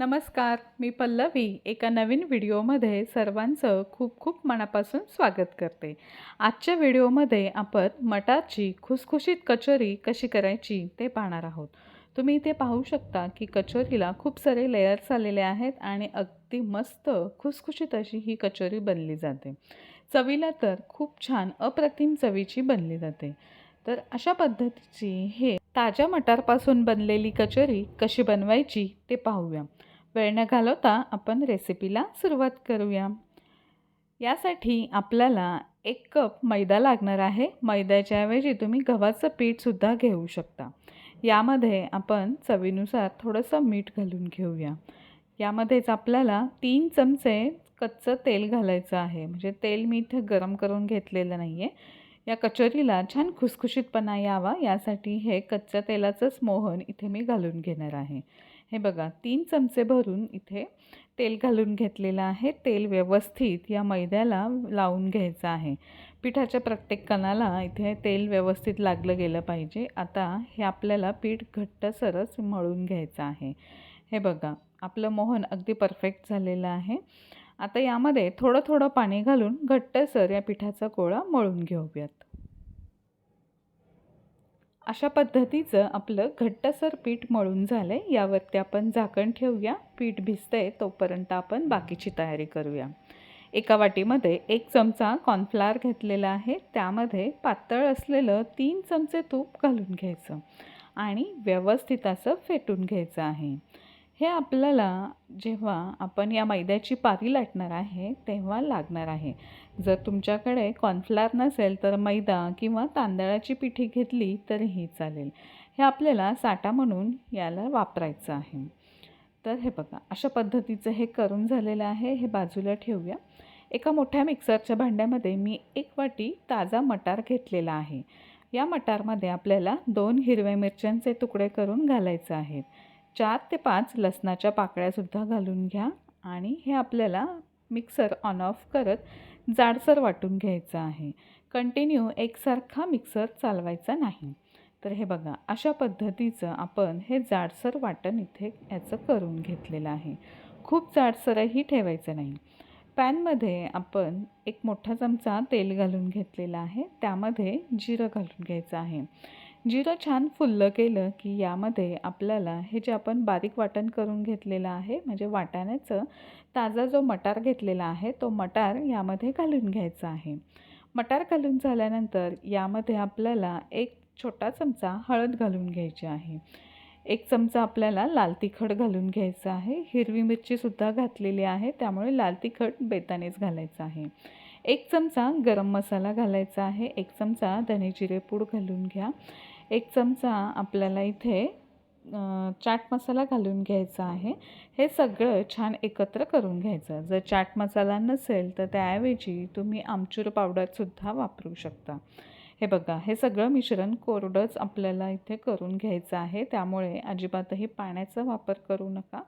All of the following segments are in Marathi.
नमस्कार मी पल्लवी एका नवीन व्हिडिओमध्ये सर्वांचं खूप खूप मनापासून स्वागत करते. आजच्या व्हिडिओमध्ये आपण मटारची खुसखुशीत कचोरी कशी करायची ते पाहणार आहोत. तुम्ही इथे पाहू शकता की कचोरीला खूप सारे लेयर्स आलेले आहेत आणि अगदी मस्त खुसखुशीत अशी ही कचोरी बनली जाते. चवीला तर खूप छान अप्रतिम चवीची बनली जाते. तर अशा पद्धतीची हे ताज्या मटारपासून बनलेली कचोरी कशी बनवायची ते पाहूया. वेळ न घालवता आपण रेसिपीला सुरुवात करूया. यासाठी आपल्याला एक कप मैदा लागणार आहे. मैद्याच्या ऐवजी तुम्ही गव्हाचं पीठसुद्धा घेऊ शकता. यामध्ये आपण चवीनुसार थोडंसं मीठ घालून घेऊया. यामध्येच आपल्याला तीन चमचे कच्चं तेल घालायचं आहे. म्हणजे तेल मी इथं गरम करून घेतलेलं नाही आहे या कचोरीला छान खुसखुशीतपणा यावा. यासाठी हे कच्च्या तेलाचंच मोहन इथे मी घालून घेणार आहे. हे बघा तीन चमचे भरून इथे तेल घालून घेतलेलं आहे. तेल व्यवस्थित या मैद्याला लावून घ्यायचं आहे. पिठाच्या प्रत्येक कणाला इथे तेल व्यवस्थित लागलं गेलं पाहिजे. आता हे आपल्याला पीठ घट्टसरच मळून घ्यायचं आहे. हे बघा आपलं मोहन अगदी परफेक्ट झालेलं आहे. आता यामध्ये थोडं थोडं पाणी घालून घट्टसर या पिठाचा गोळा मळून घेऊयात. अशा पद्धतीचं आपलं घट्टसर पीठ मळून झालं आहे यावरती आपण झाकण ठेवूया. पीठ भिजतंय तोपर्यंत आपण बाकीची तयारी करूया. एका वाटीमध्ये एक चमचा कॉर्नफ्लावर घेतलेला आहे. त्यामध्ये पातळ असलेलं तीन चमचे तूप घालून घ्यायचं आणि व्यवस्थित असं फेटून घ्यायचं आहे. हे आपल्याला जेव्हा आपण या मैद्याची पारी लाटणार आहे तेव्हा लागणार आहे. जर तुमच्याकडे कॉर्नफ्लावर नसेल तर मैदा किंवा तांदळाची पिठी घेतली तरीही चालेल. हे आपल्याला साठा म्हणून याला वापरायचं आहे. तर हे बघा अशा पद्धतीचं हे करून झालेलं आहे. हे बाजूला ठेवूया. एका मोठ्या मिक्सरच्या भांड्यामध्ये मी एक वाटी ताजा मटार घेतलेला आहे. या मटारमध्ये आपल्याला दोन हिरव्या मिरच्यांचे तुकडे करून घालायचे आहेत. चार ते पाच लसणाच्या पाकळ्यासुद्धा घालून घ्या आणि हे आपल्याला मिक्सर ऑन ऑफ करत जाडसर वाटून घ्यायचं आहे. कंटिन्यू एकसारखा मिक्सर चालवायचा नाही. तर हे बघा अशा पद्धतीचं आपण हे जाडसर वाटण इथे याचं करून घेतलेलं आहे. खूप जाडसरही ठेवायचं नाही. पॅनमध्ये आपण एक मोठा चमचा तेल घालून घेतलेला आहे. त्यामध्ये जिरं घालून घ्यायचं आहे. जिरं छान फुल्लं केलं की यामध्ये आपल्याला हे जे आपण बारीक वाटण करून घेतलेलं आहे म्हणजे वाटाण्याचं ताजा जो मटार घेतलेला आहे तो मटार यामध्ये घालून घ्यायचा आहे. मटार घालून झाल्यानंतर यामध्ये आपल्याला एक छोटा चमचा हळद घालून घ्यायची आहे. एक चमचा आपल्याला लाल तिखट घालून घ्यायचं आहे. हिरवी मिरचीसुद्धा घातलेली आहे त्यामुळे लाल तिखट बेतानेच घालायचं आहे. एक चमचा गरम मसाला घालायचा आहे. एक चमचा धने जिरेपूड घालून घ्या. एक चमचा आपल्याला इथे चाट मसाला घालून घ्यायचा आहे. हे सगळं छान एकत्र करून घ्यायचं. जर चाट मसाला नसेल तर त्याऐवजी तुम्ही आमचूर पावडरसुद्धा वापरू शकता. हे बघा हे सगळं मिश्रण कोरडंच आपल्याला इथे करून घ्यायचं आहे. त्यामुळे अजिबातही पाण्याचा वापर करू नका.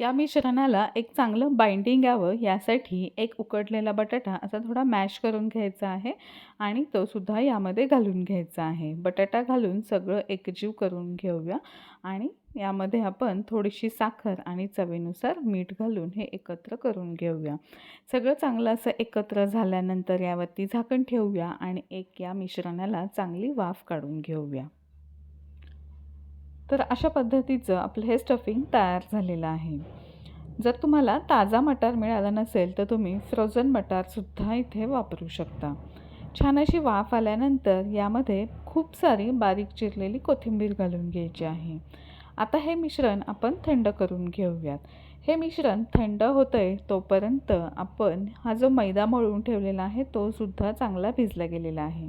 या मिश्रणाला एक चांगलं बाइंडिंग यावं यासाठी एक उकडलेला बटाटा असा थोडा मॅश करून घ्यायचा आहे आणि तो सुद्धा यामध्ये घालून घ्यायचा आहे. बटाटा घालून सगळं एकजीव करून घेऊया आणि यामध्ये आपण थोडीशी साखर आणि चवीनुसार मीठ घालून हे एकत्र करून घेऊया. सगळं चांगलं असं एकत्र झाल्यानंतर यावरती झाकण ठेवूया आणि एक या मिश्रणाला चांगली वाफ काढून घेऊया. तर अशा पद्धतीचं आपलं हे स्टफिंग तयार झालेलं आहे. जर तुम्हाला ताजा मटार मिळाला नसेल तर तुम्ही फ्रोझन मटारसुद्धा इथे वापरू शकता. छान अशी वाफ आल्यानंतर यामध्ये खूप सारी बारीक चिरलेली कोथिंबीर घालून घ्यायची आहे. आता हे मिश्रण आपण थंड करून घेऊयात. हे मिश्रण थंड होतं आहे तोपर्यंत आपण हा जो मैदा मळून ठेवलेला आहे तो सुद्धा चांगला भिजला गेलेला आहे.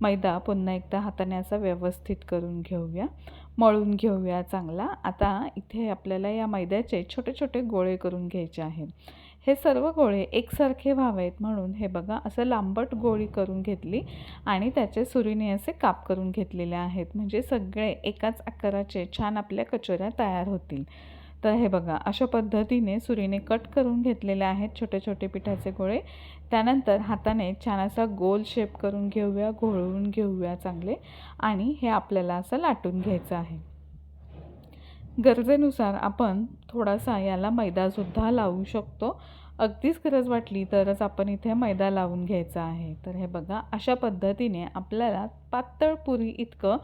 मैदा पुन्हा एकदा हाताने असा व्यवस्थित करून घेऊया. मळून घेऊया चांगला. आता इथे आपल्याला या मैद्याचे छोटे छोटे गोळे करून घ्यायचे आहेत. हे सर्व गोळे एकसारखे व्हावेत म्हणून हे बघा असं लांबट गोळी करून घेतली आणि त्याचे सुरीने असे काप करून घेतलेले आहेत. म्हणजे सगळे एकाच आकाराचे छान आपल्या कचोऱ्या तयार होतील. तर हे बघा अशा पद्धतीने सुरीने कट करून घेतलेले आहेत छोटे छोटे पिठाचे गोळे. त्यानंतर हाताने छान असा गोल शेप करून घेऊया घोळवून घेऊया चांगले. आणि हे आपल्याला असं लाटून घ्यायचं आहे. गरजेनुसार आपण थोडासा याला मैदासुद्धा लावू शकतो. अगदीच गरज वाटली तरच आपण इथे मैदा लावून घ्यायचा आहे. तर हे बघा अशा पद्धतीने आपल्याला पातळ पुरी इतकं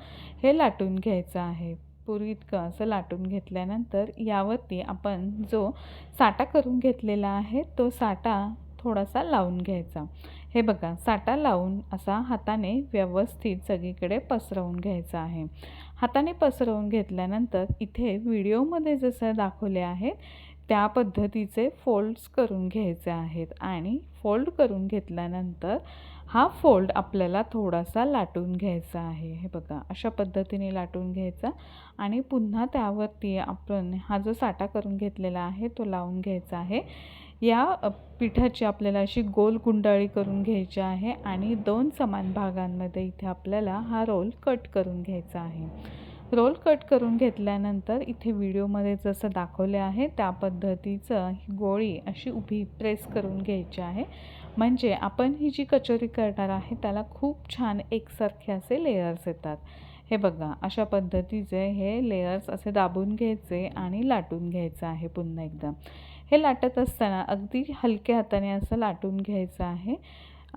हे लाटून घ्यायचं आहे. पुरी इतकं असं लाटून घेतल्यानंतर यावरती आपण जो साठा करून घेतलेला आहे तो साठा थोडासा लावून घ्यायचा. हे बघा साठा लावून असा हाताने व्यवस्थित सगळीकडे पसरवून घ्यायचा आहे. हाताने पसरवून घेतल्यानंतर इथे व्हिडिओमध्ये जसं दाखवले आहे त्या पद्धतीचे फोल्ड्स करून घ्यायचे आहेत आणि फोल्ड करून घेतल्यानंतर हा फोल्ड आपल्याला थोडासा लाटून घ्यायचा आहे. हे बघा अशा पद्धतीने लाटून घ्यायचा आणि पुन्हा त्यावरती आपण हा जो साठा करून घेतलेला आहे तो लावून घ्यायचा आहे. या पिठाची आपल्याला अशी गोल गुंडाळी करून घ्यायची आहे आणि दोन समान भागांमध्ये इथे आपल्याला हा रोल कट करून घ्यायचा आहे. रोल कट करून घेतल्यानंतर इथे व्हिडिओमध्ये जसं दाखवले आहे त्या पद्धतीचं ही गोळी अशी उभी प्रेस करून घ्यायची आहे. म्हणजे आपण ही जी कचोरी करणार आहे त्याला खूप छान एकसारखे असे लेयर्स येतात. हे बघा अशा पद्धतीचे हे लेयर्स असे दाबून घ्यायचे आणि लाटून घ्यायचं आहे पुन्हा एकदा. हे लाटत असताना अगदी हलक्या हाताने असं लाटून घ्यायचं आहे.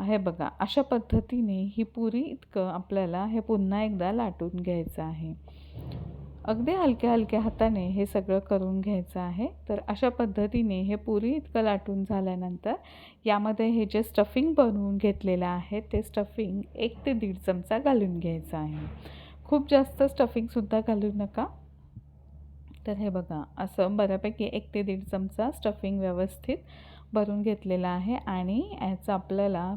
हे बघा अशा पद्धतीने ही पुरी इतकं आपल्याला हे पुन्हा एकदा लाटून घ्यायचं आहे. अगदी हलक्या हलक्या हाताने हे सगळं करून घ्यायचं आहे. तर अशा पद्धतीने हे पुरी इतकं लाटून झाल्यानंतर यामध्ये हे जे स्टफिंग बनवून घेतलेलं आहे ते स्टफिंग एक ते दीड चमचा घालून घ्यायचं आहे. खूप जास्त स्टफिंगसुद्धा घालू नका. तर हे बघा असं बऱ्यापैकी एक ते दीड चमचा स्टफिंग व्यवस्थित भरून घेतलेला आहे आणि याचं आपल्याला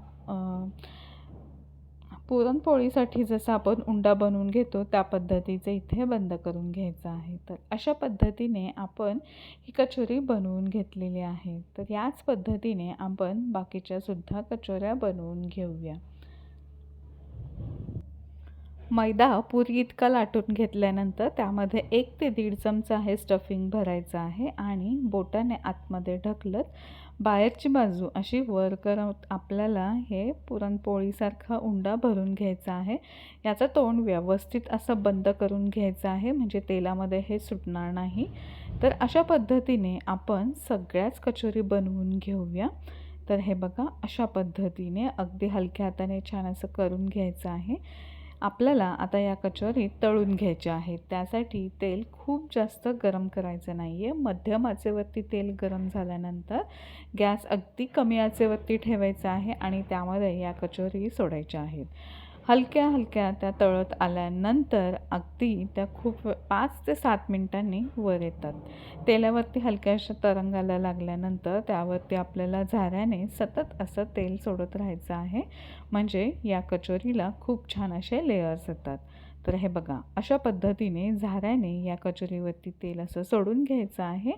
पुरणपोळीसाठी जसं आपण उंडा बनवून घेतो त्या पद्धतीचं इथे बंद करून घ्यायचं आहे. तर अशा पद्धतीने आपण ही कचोरी बनवून घेतलेली आहे. तर याच पद्धतीने आपण बाकीच्यासुद्धा कचोऱ्या बनवून घेऊया. मैदा पुरी इतका लाटून घेतल्यानंतर त्यामध्ये एक ते दीड चमचा हे स्टफिंग भरायचं आहे आणि बोटाने आतमध्ये ढकलत बाहेरची बाजू अशी वर करत आपल्याला हे पुरणपोळीसारखा उंडा भरून घ्यायचा आहे. याचं तोंड व्यवस्थित असं बंद करून घ्यायचं आहे म्हणजे तेलामध्ये हे सुटणार नाही. तर अशा पद्धतीने आपण सगळ्याच कचोरी बनवून घेऊया. तर हे बघा अशा पद्धतीने अगदी हलक्या हाताने छान असं करून घ्यायचं आहे. आपल्याला आता या कचोरी तळून घ्यायच्या आहेत त्यासाठी तेल खूप जास्त गरम करायचं नाही आहे मध्यम आचेवरती तेल गरम झाल्यानंतर गॅस अगदी कमी आचेवरती ठेवायचा आहे आणि त्यामध्ये या कचोरी सोडायच्या आहेत. हलक्या हलक्या त्या तळत आल्यानंतर अगदी त्या खूप पाच ते सात मिनटांनी वर येतात. तेलावरती हलक्याशा तरंगाला लागल्यानंतर त्यावरती आपल्याला झाऱ्याने सतत असं तेल सोडत राहायचं आहे. म्हणजे या कचोरीला खूप छान असे लेयर्स येतात. तर हे बघा अशा पद्धतीने झाऱ्याने या कचोरीवरती तेल असं सोडून घ्यायचं आहे.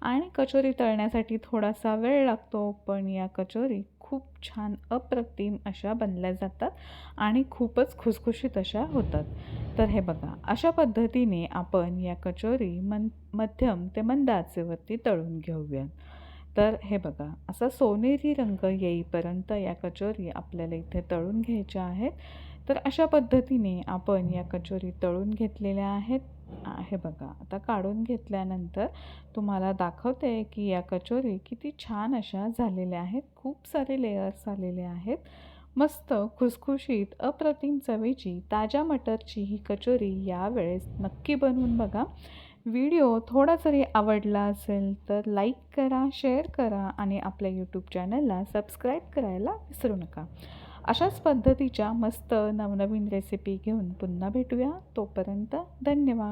आणि कचोरी तळण्यासाठी थोडासा वेळ लागतो पण या कचोरी खूप छान अप्रतिम अशा बनल्या जातात आणि खूपच खुसखुशीत अशा होतात. तर हे बघा अशा पद्धतीने आपण या कचोरी मन मध्यम ते मंद आचेवरती तळून घेऊयात. तर हे बघा असा सोनेरी रंग येईपर्यंत या कचोरी आपल्याला इथे तळून घ्यायच्या आहेत. तर अशा पद्धतीने आपण या कचोरी तळून घेतलेल्या आहेत. आहे बघा आता काढून घेतल्यानंतर तुम्हाला दाखवते की या कचोरी किती छान अशा झालेल्या आहेत. खूप सारे लेयर्स आलेले आहेत. मस्त खुसखुशीत अप्रतिम चवीची ताज्या मटरची ही कचोरी यावेळेस नक्की बनवून बघा. व्हिडिओ थोडा जरी आवडला असेल तर लाईक करा शेअर करा आणि आपल्या यूट्यूब चॅनलला सबस्क्राईब करायला विसरू नका. अशाच पद्धतीच्या मस्त नवनवीन रेसिपी घेऊन पुन्हा भेटूया. तोपर्यंत धन्यवाद.